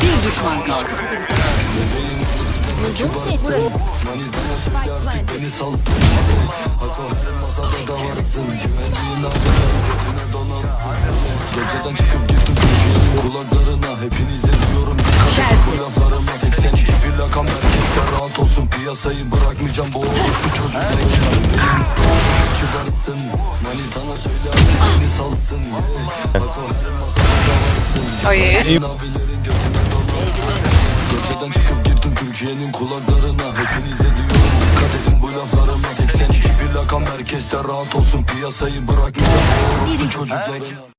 Bir düşman kaldı. Buldum seni. Burası. Beni sal Hako her masada da varsın Güvenliğin götüne donansın Geceden çıkıp gittim Türkiye'nin kulaklarına Hepinize diyorum dikkat edin bu laflarıma 82 plakam erkekler rahat olsun Piyasayı bırakmayacağım bu orospu çocuklar Kibarsın Manitana söyle artık beni salsın Hako her masada da varsın Ay. Türkiye'nin kulaklarına Hepinize diyorum dikkat edin bu laflarıma. 82 plakam herkeste rahat olsun. Piyasayı bırakmayacağım. Orospu çocuklarına